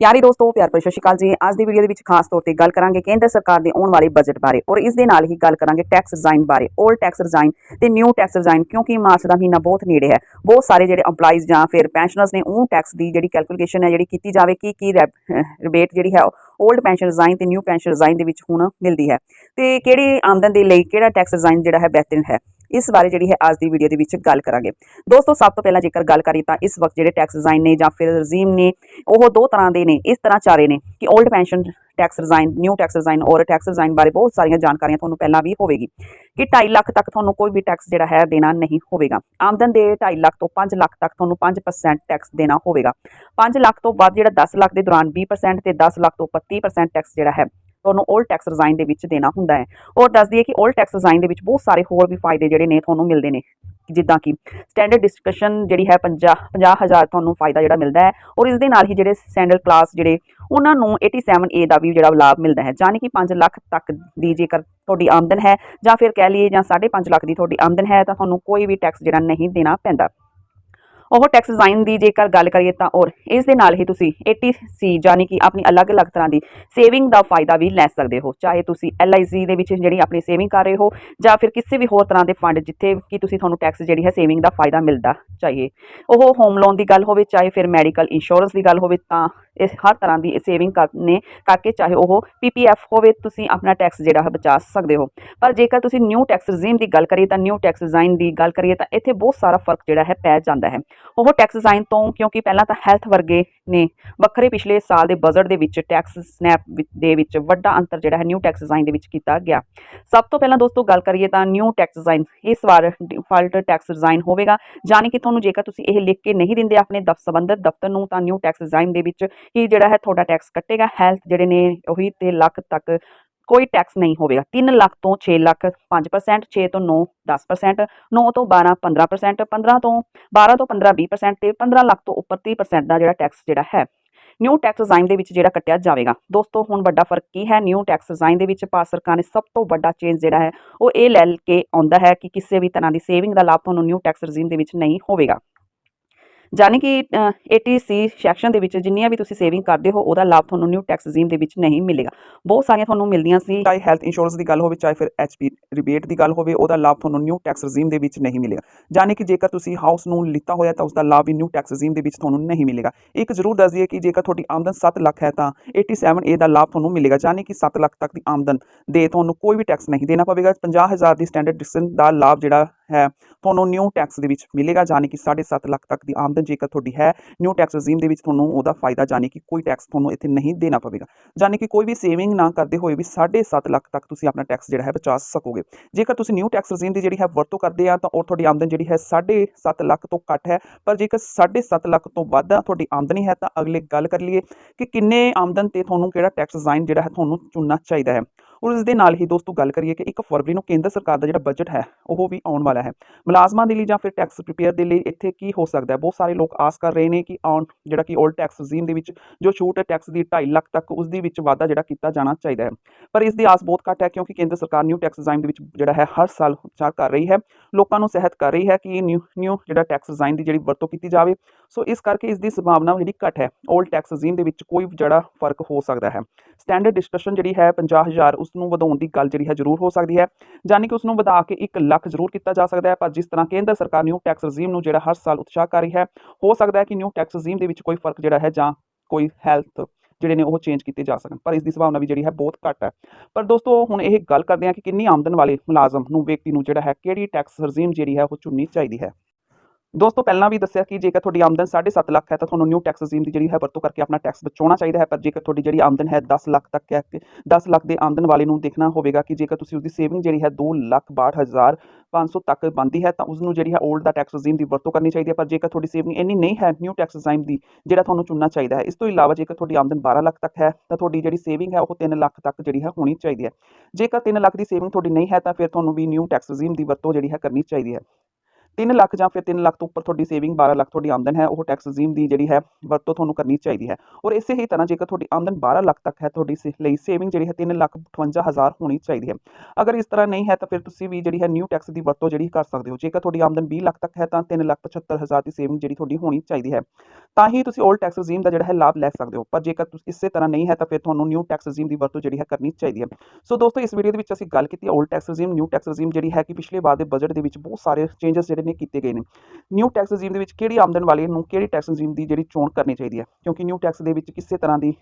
ਪਿਆਰੀ ਦੋਸਤੋ, ਪਿਆਰ ਭਰੀ ਸਤਿ ਸ਼੍ਰੀ ਅਕਾਲ ਜੀ। ਅੱਜ ਦੀ ਵੀਡੀਓ ਦੇ ਵਿੱਚ ਖਾਸ ਤੌਰ ਤੇ ਗੱਲ ਕਰਾਂਗੇ ਕੇਂਦਰ ਸਰਕਾਰ ਦੇ ਆਉਣ ਵਾਲੇ ਬਜਟ ਬਾਰੇ ਔਰ ਇਸ ਦੇ ਨਾਲ ਹੀ ਗੱਲ ਕਰਾਂਗੇ ਟੈਕਸ ਰਿਜ਼ਾਈਨ ਬਾਰੇ। 올ਡ ਟੈਕਸ ਰਿਜ਼ਾਈਨ ਤੇ ਨਿਊ ਟੈਕਸ ਰਿਜ਼ਾਈਨ ਕਿਉਂਕਿ ਮਾਰਚ ਦਾ ਮਹੀਨਾ ਬਹੁਤ ਨੇੜੇ ਹੈ। ਬਹੁਤ ਸਾਰੇ ਜਿਹੜੇ EMPLOYEES ਜਾਂ ਫਿਰ ਪੈਨਸ਼ਨਰਸ ਨੇ ਉਹ ਟੈਕਸ ਦੀ ਜਿਹੜੀ ਕੈਲਕੂਲੇਸ਼ਨ ਹੈ, ਜਿਹੜੀ ਕੀਤੀ ਜਾਵੇ, ਕੀ ਕੀ ਰਿਬੇਟ ਜਿਹੜੀ ਹੈ 올ਡ ਪੈਨਸ਼ਨ ਰਿਜ਼ਾਈਨ ਤੇ ਨਿਊ ਪੈਨਸ਼ਨ ਰਿਜ਼ਾਈਨ ਦੇ ਵਿੱਚ ਹੁਣ ਮਿਲਦੀ ਹੈ। ਤੇ ਕਿਹੜੀ ਆਮਦਨ ਦੇ ਲਈ ਕਿਹੜਾ ਟੈਕਸ ਰਿਜ਼ਾਈਨ ਜਿਹੜਾ ਹੈ ਬਿਹਤਰੀਨ ਹੈ? ਇਸ ਬਾਰੇ ਜਿਹੜੀ ਹੈ ਅੱਜ ਦੀ ਵੀਡੀਓ ਦੇ ਵਿੱਚ ਗੱਲ ਕਰਾਂਗੇ। ਦੋਸਤੋ, ਸਭ ਤੋਂ ਪਹਿਲਾਂ ਜੇਕਰ ਗੱਲ ਕਰੀਏ ਤਾਂ ਇਸ ਵਕਤ ਜਿਹੜੇ ਟੈਕਸ ਰਿਜ਼ਾਈਨ ਨੇ ਜਾਂ ਫਿਰ ਰਜੀਮ ਨੇ, ਉਹ ਦੋ ਤਰ੍ਹਾਂ ਦੇ ਨੇ, ਇਸ ਤਰ੍ਹਾਂ ਚਾਰੇ ਨੇ ਕਿ old pension tax regime new tax regime ਔਰ ਟੈਕਸ ਰਿਜ਼ਾਈਨ ਬਾਰੇ ਬਹੁਤ ਸਾਰੀਆਂ ਜਾਣਕਾਰੀਆਂ ਤੁਹਾਨੂੰ ਪਹਿਲਾਂ ਵੀ ਹੋਵੇਗੀ ਕਿ 2.5 ਲੱਖ ਤੱਕ ਤੁਹਾਨੂੰ ਕੋਈ ਵੀ ਟੈਕਸ ਜਿਹੜਾ ਹੈ ਦੇਣਾ ਨਹੀਂ ਹੋਵੇਗਾ। ਆਮਦਨ ਦੇ 2.5 ਲੱਖ ਤੋਂ 5 ਲੱਖ ਤੱਕ ਤੁਹਾਨੂੰ 5% ਟੈਕਸ ਦੇਣਾ ਹੋਵੇਗਾ। 5 ਲੱਖ ਤੋਂ ਬਾਅਦ ਜਿਹੜਾ 10 ਲੱਖ ਦੇ ਦੌਰਾਨ 20% ਤੇ 10 ਲੱਖ ਤੋਂ 25% ਟੈਕਸ ਜਿਹੜਾ ਹੈ ਤੁਹਾਨੂੰ 올ਡ ਟੈਕਸ ਰਿਜ਼ਾਈਨ ਦੇ ਵਿੱਚ ਦੇਣਾ ਹੁੰਦਾ ਹੈ। ਔਰ ਦੱਸਦੀ ਦਈਏ ਕਿ 올ਡ ਟੈਕਸ ਰਿਜ਼ਾਈਨ ਦੇ ਵਿੱਚ ਬਹੁਤ ਸਾਰੇ ਹੋਰ ਵੀ ਫਾਇਦੇ ਜਿਹੜੇ ਨੇ ਤੁਹਾਨੂੰ ਮਿਲਦੇ ਨੇ। ਜਿੱਦਾਂ ਕਿ ਸਟੈਂਡਰਡ ਡਿਸਕਸ਼ਨ ਜਿਹੜੀ ਹੈ 50 50000 ਤੁਹਾਨੂੰ ਫਾਇਦਾ ਜਿਹੜਾ ਮਿਲਦਾ ਹੈ ਔਰ ਇਸ ਦੇ ਨਾਲ ਹੀ ਜਿਹੜੇ ਸਟੈਂਡਰਡ ਕਲਾਸ ਜਿਹੜੇ, ਉਹਨਾਂ ਨੂੰ 87A ਦਾ ਵੀ ਜਿਹੜਾ ਲਾਭ ਮਿਲਦਾ ਹੈ। ਯਾਨੀ ਕਿ 5 ਲੱਖ ਤੱਕ ਦੀ ਜੇਕਰ ਤੁਹਾਡੀ ਆਮਦਨ ਹੈ ਜਾਂ ਫਿਰ ਕਹਿ ਲਈਏ ਜਾਂ 5.5 ਲੱਖ ਦੀ ਤੁਹਾਡੀ ਆਮਦਨ ਹੈ ਤਾਂ ਤੁਹਾਨੂੰ ਕੋਈ ਵੀ ਟੈਕਸ ਜਿਹੜਾ ਨਹੀਂ ਦੇਣਾ ਪੈਂਦਾ। ਉਹ ਟੈਕਸ ਡਿਜ਼ਾਈਨ ਦੀ ਜੇਕਰ ਗੱਲ ਕਰੀਏ ਤਾਂ ਔਰ ਇਸ ਦੇ ਨਾਲ ਹੀ ਤੁਸੀਂ 80C ਯਾਨੀ ਕਿ ਆਪਣੀ ਅਲੱਗ-ਅਲੱਗ ਤਰ੍ਹਾਂ ਦੀ ਸੇਵਿੰਗ ਦਾ ਫਾਇਦਾ ਵੀ ਲੈ ਸਕਦੇ ਹੋ, ਚਾਹੇ ਤੁਸੀਂ LIC ਦੇ ਵਿੱਚ ਜਿਹੜੀ ਆਪਣੀ ਸੇਵਿੰਗ ਕਰ ਰਹੇ ਹੋ ਜਾਂ ਫਿਰ ਕਿਸੇ ਵੀ ਹੋਰ ਤਰ੍ਹਾਂ ਦੇ ਫੰਡ ਜਿੱਥੇ ਕਿ ਤੁਸੀਂ ਤੁਹਾਨੂੰ ਟੈਕਸ ਜਿਹੜੀ ਹੈ ਸੇਵਿੰਗ ਦਾ ਫਾਇਦਾ ਮਿਲਦਾ ਚਾਹੀਏ। ਉਹ ਹੋਮ ਲੋਨ ਦੀ ਗੱਲ ਹੋਵੇ, ਚਾਹੇ ਫਿਰ ਮੈਡੀਕਲ ਇੰਸ਼ੋਰੈਂਸ ਦੀ ਗੱਲ ਹੋਵੇ ਤਾਂ ਇਸ ਹਰ ਤਰ੍ਹਾਂ ਦੀ ਸੇਵਿੰਗ ਕਰਨੇ ਕਰਕੇ ਚਾਹੇ ਉਹ PPF ਹੋਵੇ, ਤੁਸੀਂ ਆਪਣਾ ਟੈਕਸ ਜਿਹੜਾ ਹੈ ਬਚਾ ਸਕਦੇ ਹੋ। ਪਰ ਜੇਕਰ ਤੁਸੀਂ ਨਿਊ ਟੈਕਸ ਰਜੀਮ ਦੀ ਗੱਲ ਕਰੀਏ ਤਾਂ ਨਿਊ ਟੈਕਸ ਡਿਜ਼ਾਈਨ ਦੀ ਗੱਲ ਕਰੀਏ ਤਾਂ ਇੱਥੇ ਬਹੁਤ ਸਾਰਾ ਫ਼ਰਕ ਜਿਹੜਾ ਹੈ ਪੈ ਜਾਂਦਾ ਹੈ। ਉਹ ਟੈਕਸ ਡਿਜ਼ਾਈਨ ਤੋਂ, ਕਿਉਂਕਿ ਪਹਿਲਾਂ ਤਾਂ ਹੈਲਥ ਵਰਗੇ ਨੇ, ਵੱਖਰੇ ਪਿਛਲੇ ਸਾਲ ਦੇ ਬਜਟ ਦੇ ਵਿੱਚ ਟੈਕਸ ਸਨੈਪ ਦੇ ਵਿੱਚ ਵੱਡਾ ਅੰਤਰ ਜਿਹੜਾ ਹੈ ਨਿਊ ਟੈਕਸ ਡਿਜ਼ਾਈਨ ਦੇ ਵਿੱਚ ਕੀਤਾ ਗਿਆ। ਸਭ ਤੋਂ ਪਹਿਲਾਂ ਦੋਸਤੋ ਗੱਲ ਕਰੀਏ ਤਾਂ ਨਿਊ ਟੈਕਸ ਡਿਜ਼ਾਈਨ ਇਸ ਵਾਰ ਡਿਫਾਲਟ ਟੈਕਸ ਡਿਜ਼ਾਈਨ ਹੋਵੇਗਾ। ਯਾਨੀ ਕਿ ਤੁਹਾਨੂੰ ਜੇਕਰ ਤੁਸੀਂ ਇਹ ਲਿਖ ਕੇ ਨਹੀਂ ਦਿੰਦੇ ਆਪਣੇ ਦਫ਼, ਸੰਬੰਧਿਤ ਦਫ਼ਤਰ ਨੂੰ, ਤਾਂ ਨਿਊ ਟੈਕਸ ਡਿਜ਼ਾਈਨ ਦੇ ਵਿੱਚ ਹੀ ਜਿਹੜਾ ਹੈ ਤੁਹਾਡਾ ਟੈਕਸ ਕੱਟੇਗਾ। ਹੈਲਥ ਜਿਹੜੇ ਨੇ, ਉਹੀ ਤੇ ਲੱਖ ਤੱਕ ਕੋਈ ਟੈਕਸ ਨਹੀਂ ਹੋਵੇਗਾ। 3 ਲੱਖ ਤੋਂ 6 ਲੱਖ 5% 6 ਤੋਂ 9 10% 9 ਤੋਂ 12 15% 15 ਤੋਂ 12 ਤੋਂ 15 20% ਤੇ 15 ਲੱਖ ਤੋਂ ਉੱਪਰ 30% ਦਾ ਜਿਹੜਾ ਟੈਕਸ ਜਿਹੜਾ ਹੈ ਨਿਊ ਟੈਕਸ ਡਿਜ਼ਾਈਨ ਦੇ ਵਿੱਚ ਜਿਹੜਾ ਕੱਟਿਆ ਜਾਵੇਗਾ। ਦੋਸਤੋ, ਹੁਣ ਵੱਡਾ ਫ਼ਰਕ ਕੀ ਹੈ? ਨਿਊ ਟੈਕਸ ਡਿਜ਼ਾਈਨ ਦੇ ਵਿੱਚ ਭਾਰਤ ਸਰਕਾਰ ਨੇ ਸਭ ਤੋਂ ਵੱਡਾ ਚੇਂਜ ਜਿਹੜਾ ਹੈ, ਉਹ ਇਹ ਲੈ ਕੇ ਆਉਂਦਾ ਹੈ ਕਿ ਕਿਸੇ ਵੀ ਤਰ੍ਹਾਂ ਦੀ ਸੇਵਿੰਗ ਦਾ ਲਾਭ ਤੁਹਾਨੂੰ ਨਿਊ ਟੈਕਸ ਰਜੀਮ ਦੇ ਵਿੱਚ ਨਹੀਂ ਹੋਵੇਗਾ। ਯਾਨੀ ਕਿ 80C ਸੈਕਸ਼ਨ ਦੇ ਵਿੱਚ ਜਿੰਨੀਆਂ ਵੀ ਤੁਸੀਂ ਸੇਵਿੰਗ ਕਰਦੇ ਹੋ, ਉਹਦਾ ਲਾਭ ਤੁਹਾਨੂੰ ਨਿਊ ਟੈਕਸ ਰਜੀਮ ਦੇ ਵਿੱਚ ਨਹੀਂ ਮਿਲੇਗਾ। ਬਹੁਤ ਸਾਰੀਆਂ ਤੁਹਾਨੂੰ ਮਿਲਦੀਆਂ ਸੀ। ਚਾਹੇ ਹੈਲਥ ਇੰਸ਼ੋਰੈਂਸ ਦੀ ਗੱਲ ਹੋਵੇ, ਚਾਹੇ ਫਿਰ ਐਚਪੀ ਰਿਬੇਟ ਦੀ ਗੱਲ ਹੋਵੇ, ਉਹਦਾ ਲਾਭ ਤੁਹਾਨੂੰ ਨਿਊ ਟੈਕਸ ਰਜੀਮ ਦੇ ਵਿੱਚ ਨਹੀਂ ਮਿਲੇਗਾ। ਯਾਨੀ ਕਿ ਜੇਕਰ ਤੁਸੀਂ ਹਾਊਸ ਨੂੰ ਲਿੱਤਾ ਹੋਇਆ, ਤਾਂ ਉਸ ਦਾ ਲਾਭ ਵੀ ਨਿਊ ਟੈਕਸ ਰਜੀਮ ਦੇ ਵਿੱਚ ਤੁਹਾਨੂੰ ਨਹੀਂ ਮਿਲੇਗਾ। ਇੱਕ ਜ਼ਰੂਰ ਦੱਸ ਦਈਏ ਕਿ ਜੇਕਰ ਤੁਹਾਡੀ ਆਮਦਨ 7 ਲੱਖ ਹੈ, ਤਾਂ 87A ਦਾ ਲਾਭ ਤੁਹਾਨੂੰ ਮਿਲੇਗਾ। ਯਾਨੀ ਕਿ 7 ਲੱਖ ਤੱਕ ਦੀ ਆਮਦਨ ਦੇ ਤੁਹਾਨੂੰ ਕੋਈ ਵੀ ਟੈਕਸ ਨਹੀਂ ਦੇਣਾ ਪਵੇਗਾ। 50000 ਦੀ ਸਟੈਂਡਰਡ ਡਿਸਕਸ਼ਨ ਦਾ ਲਾਭ ਜਿਹੜਾ ਹੈ। ਤੁਹਾਨੂੰ ਨਿਊ ਟੈਕਸ ਦੇ ਵਿੱਚ ਮਿਲੇਗਾ ਯਾਨੀ ਕਿ 7.5 ਲੱਖ ਤੱਕ ਦੀ ਆਮਦਨ ਜੇਕਰ ਤੁਹਾਡੀ ਹੈ ਨਿਊ ਟੈਕਸ ਰਜੀਮ ਦੇ ਵਿੱਚ ਤੁਹਾਨੂੰ ਉਹਦਾ ਫਾਇਦਾ ਯਾਨੀ ਕਿ ਕੋਈ ਟੈਕਸ ਤੁਹਾਨੂੰ ਇੱਥੇ ਨਹੀਂ ਦੇਣਾ ਪਵੇਗਾ। ਯਾਨੀ ਕਿ ਕੋਈ ਵੀ ਸੇਵਿੰਗ ਨਾ ਕਰਦੇ ਹੋਏ ਵੀ 7.5 ਲੱਖ ਤੱਕ ਤੁਸੀਂ ਆਪਣਾ ਟੈਕਸ ਜਿਹੜਾ ਹੈ ਬਚਾ ਸਕੋਗੇ। ਜੇਕਰ ਤੁਸੀਂ ਨਿਊ ਟੈਕਸ ਰਜੀਮ ਦੀ ਜਿਹੜੀ ਹੈ ਵਰਤੋਂ ਕਰਦੇ ਆ, ਤਾਂ ਉਹ ਤੁਹਾਡੀ ਆਮਦਨ ਜਿਹੜੀ ਹੈ 7.5 ਲੱਖ ਤੋਂ ਘੱਟ ਹੈ। ਪਰ ਜੇਕਰ 7.5 ਲੱਖ ਤੋਂ ਵੱਧ ਤੁਹਾਡੀ ਆਮਦਨੀ ਹੈ, ਤਾਂ ਅਗਲੇ ਗੱਲ ਕਰ ਲਈਏ ਕਿ ਕਿੰਨੇ ਆਮਦਨ ਤੇ ਤੁਹਾਨੂੰ ਕਿਹੜਾ ਟੈਕਸ ਡਿਜ਼ਾਈਨ ਜਿਹੜਾ ਹੈ ਤੁਹਾਨੂੰ ਚੁਣਨਾ ਚਾਹੀਦਾ ਹੈ। ਔਰ ਇਸ ਦੇ ਨਾਲ ਹੀ ਦੋਸਤੋ ਗੱਲ ਕਰੀਏ ਕਿ 1 ਫਰਵਰੀ ਨੂੰ ਕੇਂਦਰ ਸਰਕਾਰ ਦਾ ਜਿਹੜਾ ਬਜਟ ਹੈ, ਉਹ ਵੀ ਆਉਣ ਵਾਲਾ ਹੈ। ਮੁਲਾਜ਼ਮਾਂ ਦੇ ਲਈ ਜਾਂ ਫਿਰ ਟੈਕਸ ਪ੍ਰੀਪੇਅਰ ਦੇ ਲਈ ਇੱਥੇ ਕੀ ਹੋ ਸਕਦਾ ਹੈ? ਬਹੁਤ ਸਾਰੇ ਲੋਕ ਆਸ ਕਰ ਰਹੇ ਨੇ ਕਿ ਆਉਣ ਜਿਹੜਾ ਕਿ 올ਡ ਟੈਕਸ ਰਜੀਮ ਦੇ ਵਿੱਚ ਜੋ ਛੂਟ ਹੈ ਟੈਕਸ ਦੀ 2.5 ਲੱਖ ਤੱਕ ਉਸ ਦੇ ਵਿੱਚ ਵਾਧਾ ਜਿਹੜਾ ਕੀਤਾ ਜਾਣਾ ਚਾਹੀਦਾ ਹੈ। ਪਰ ਇਸ ਦੀ ਆਸ ਬਹੁਤ ਘੱਟ ਹੈ ਕਿਉਂਕਿ ਕੇਂਦਰ ਸਰਕਾਰ ਨਿਊ ਟੈਕਸ ਡਿਜ਼ਾਈਨ ਦੇ ਵਿੱਚ ਜਿਹੜਾ ਹੈ, ਹਰ ਸਾਲ ਵਿਚਾਰ ਕਰ ਰਹੀ ਹੈ। ਲੋਕਾਂ ਨੂੰ ਸਹਿਤ ਕਰ ਰਹੀ ਹੈ ਕਿ ਨਿਊ ਨਿਊ ਜਿਹੜਾ ਟੈਕਸ ਡਿਜ਼ਾਈਨ ਦੀ ਜਿਹੜੀ ਵਰਤੋਂ ਕੀਤੀ ਜਾਵੇ। ਸੋ ਇਸ ਕਰਕੇ ਇਸ ਦੀ ਸੰਭਾਵਨਾ ਜਿਹੜੀ ਘੱਟ ਹੈ 올ਡ ਟੈਕਸ ਰਜੀਮ ਦੇ ਵਿੱਚ ਕੋਈ ਜਿਹੜਾ ਫ਼ਰਕ ਹੋ ਸਕਦਾ ਹੈ। ਸਟੈਂਡਰਡ ਡਿਸਕਸ਼ਨ ਜਿਹੜੀ ਹੈ 50000 ਉਸ ਨੂੰ ਵਧਾਉਣ ਦੀ ਗੱਲ ਜਿਹੜੀ ਹੈ ਜ਼ਰੂਰ ਹੋ ਸਕਦੀ ਹੈ ਯਾਨੀ ਕਿ ਉਸ ਨੂੰ ਵਧਾ ਕੇ 1 ਲੱਖ ਜ਼ਰੂਰ ਕੀਤਾ ਜਾ ਸਕਦਾ ਹੈ, ਪਰ ਜਿਸ ਤਰ੍ਹਾਂ ਕੇਂਦਰ ਸਰਕਾਰ ਨਿਊ ਟੈਕਸ ਰਜੀਮ ਨੂੰ ਜਿਹੜਾ ਹਰ ਸਾਲ ਉਤਸ਼ਾਹ ਕਰ ਰਹੀ ਹੈ, ਹੋ ਸਕਦਾ ਹੈ ਕਿ ਨਿਊ ਟੈਕਸ ਰਜੀਮ ਦੇ ਵਿੱਚ ਕੋਈ ਫ਼ਰਕ ਜਿਹੜਾ ਹੈ ਜਾਂ ਕੋਈ ਹੈਲਥ ਜਿਹੜੇ ਨੇ ਉਹ ਚੇਂਜ ਕੀਤੇ ਜਾ ਸਕਣ, ਪਰ ਇਸ ਦੀ ਸੰਭਾਵਨਾ ਵੀ ਜਿਹੜੀ ਹੈ ਬਹੁਤ ਘੱਟ ਹੈ। ਪਰ ਦੋਸਤੋ, ਹੁਣ ਇਹ ਗੱਲ ਕਰਦੇ ਹਾਂ ਕਿ ਕਿੰਨੀ ਆਮਦਨ ਵਾਲੇ ਮੁਲਾਜ਼ਮ ਨੂੰ ਵਿਅਕਤੀ ਨੂੰ ਜਿਹੜਾ ਹੈ ਕਿਹੜੀ ਟੈਕਸ ਰਜੀਮ ਜਿਹੜੀ ਹੈ ਉਹ ਚੁਣਨੀ ਚਾਹੀਦੀ ਹੈ। ਦੋਸਤੋ, ਪਹਿਲਾਂ ਵੀ ਦੱਸਿਆ ਕਿ ਜੇਕਰ ਤੁਹਾਡੀ ਆਮਦਨ 7.5 ਲੱਖ ਹੈ ਤਾਂ ਤੁਹਾਨੂੰ ਨਿਊ ਟੈਕਸ ਰਜੀਮ ਦੀ ਜਿਹੜੀ ਹੈ ਵਰਤੋਂ ਕਰਕੇ ਆਪਣਾ ਟੈਕਸ ਬਚਾਉਣਾ ਚਾਹੀਦਾ ਹੈ। ਪਰ ਜੇਕਰ ਤੁਹਾਡੀ ਜਿਹੜੀ ਆਮਦਨ ਹੈ 10 ਲੱਖ ਤੱਕ ਹੈ ਕਿ 10 ਲੱਖ ਦੇ ਆਮਦਨ ਵਾਲੇ ਨੂੰ ਦੇਖਣਾ ਹੋਵੇਗਾ ਕਿ ਜੇਕਰ ਤੁਸੀਂ ਉਸਦੀ ਸੇਵਿੰਗ ਜਿਹੜੀ ਹੈ 2 ਲੱਖ 62500 ਤੱਕ ਬਣਦੀ ਹੈ ਤਾਂ ਉਸ ਨੂੰ ਜਿਹੜੀ ਹੈ 올ਡ ਦਾ ਟੈਕਸ ਰਜੀਮ ਦੀ ਵਰਤੋਂ ਕਰਨੀ ਚਾਹੀਦੀ ਹੈ। ਪਰ ਜੇਕਰ ਤੁਹਾਡੀ ਸੇਵਿੰਗ ਇੰਨੀ ਨਹੀਂ ਹੈ ਨਿਊ ਟੈਕਸ ਰਜੀਮ ਦੀ ਜਿਹੜਾ ਤੁਹਾਨੂੰ ਚੁਣਨਾ ਚਾਹੀਦਾ ਹੈ, ਇਸ ਤੋਂ ਇਲਾਵਾ ਜੇਕਰ ਤੁਹਾਡੀ ਆਮਦਨ 12 ਲੱਖ ਤੱਕ ਹੈ ਤਾਂ ਤੁਹਾਡੀ ਜਿਹੜੀ ਸੇਵਿੰਗ ਹੈ ਉਹ 3 ਲੱਖ ਤੱਕ ਜਿਹੜੀ ਹੈ ਹੋਣੀ ਚਾਹੀਦੀ ਹੈ। ਜੇਕਰ 3 ਲੱਖ ਦੀ ਸੇਵਿੰਗ ਤੁਹਾਡੀ ਨਹੀਂ ਹੈ ਤਾਂ ਫਿਰ ਤੁਹਾਨੂੰ ਵੀ ਨਿਊ ਟੈਕਸ ਰਜੀਮ ਦੀ ਵਰਤੋਂ ਜਿਹੜੀ ਹੈ ਕਰਨੀ ਚਾਹੀਦੀ ਹੈ। 3 ਲੱਖ ਜਾਂ ਫਿਰ 3 ਲੱਖ ਤੋਂ ਉੱਪਰ ਤੁਹਾਡੀ ਸੇਵਿੰਗ 12 ਲੱਖ ਤੁਹਾਡੀ ਆਮਦਨ ਹੈ, ਉਹ ਟੈਕਸ ਜ਼ੀਮ ਦੀ ਜਿਹੜੀ ਹੈ ਵਰਤੋਂ ਤੁਹਾਨੂੰ ਕਰਨੀ ਚਾਹੀਦੀ ਹੈ। ਔਰ ਇਸੇ ਹੀ ਤਰ੍ਹਾਂ ਜੇਕਰ ਤੁਹਾਡੀ ਆਮਦਨ 12 ਲੱਖ ਤੱਕ ਹੈ, ਤੁਹਾਡੀ ਸੇ- ਲਈ ਸੇਵਿੰਗ ਜਿਹੜੀ ਹੈ 3 ਲੱਖ 58 ਹਜ਼ਾਰ ਹੋਣੀ ਚਾਹੀਦੀ ਹੈ। ਅਗਰ ਇਸ ਤਰ੍ਹਾਂ ਨਹੀਂ ਹੈ ਤਾਂ ਫਿਰ ਤੁਸੀਂ ਵੀ ਜਿਹੜੀ ਹੈ ਨਿਊ ਟੈਕਸ ਦੀ ਵਰਤੋਂ ਜਿਹੜੀ ਕਰ ਸਕਦੇ ਹੋ। ਜੇਕਰ ਤੁਹਾਡੀ ਆਮਦਨ 20 ਲੱਖ ਤੱਕ ਹੈ ਤਾਂ 3 ਲੱਖ 75 ਹਜ਼ਾਰ ਦੀ ਸੇਵਿੰਗ ਜਿਹੜੀ ਤੁਹਾਡੀ ਹੋਣੀ ਚਾਹੀਦੀ ਹੈ। ਤਾਂ ਹੀ ਤੁਸੀਂ 올ਡ ਟੈਕਸ ਰਜੀਮ ਦਾ ਜਿਹੜਾ ਹੈ ਲਾਭ ਲੈ ਸਕਦੇ ਹੋ। ਪਰ ਜੇਕਰ ਤੁਸੀਂ, ਇਸੇ ਤਰ੍ਹਾਂ ਨਹੀਂ ਹੈ ਤਾਂ ਫਿਰ ਤੁਹਾਨੂੰ ਨਿਊ ਟੈਕਸ ਰਜੀਮ ਦੀ ਵਰਤੋਂ ਜਿਹੜੀ ਹੈ ਕਰਨੀ ਚਾਹੀਦੀ ਹੈ। ਸੋ ਦੋਸਤੋ, ਇਸ ਵੀਡੀਓ ਦੇ ਵਿੱਚ ਅਸੀਂ ਗੱਲ ਕੀਤੀ old tax regime new tax regime ਜਿਹੜੀ ਹੈ ਕਿ ਪਿਛਲੇ ਵਾਰ ਦੇ ਬਜਟ ਦੇ ਵਿੱਚ ਬਹੁਤ ਸਾਰੇ ਚੇਂਜਸ ਜਿਹੜੇ ਨੇ ਕੀਤੇ ਗਏ ਨੇ। ਨਿਊ ਟੈਕਸ ਰਜੀਮ ਦੇ ਵਿੱਚ ਕਿਹੜੀ ਆਮਦਨ ਵਾਲੇ ਨੂੰ ਕਿਹੜੀ ਟੈਕਸ ਰਜੀਮ ਦੀ ਜਿਹੜੀ ਚੋਣ ਕਰਨੀ ਚਾਹੀਦੀ ਹੈ? ਕਿਉਂਕਿ ਨਿਊ ਟੈਕਸ ਦੇ ਵਿੱਚ ਕਿਸੇ ਤਰ੍ਹਾਂ ਦੀ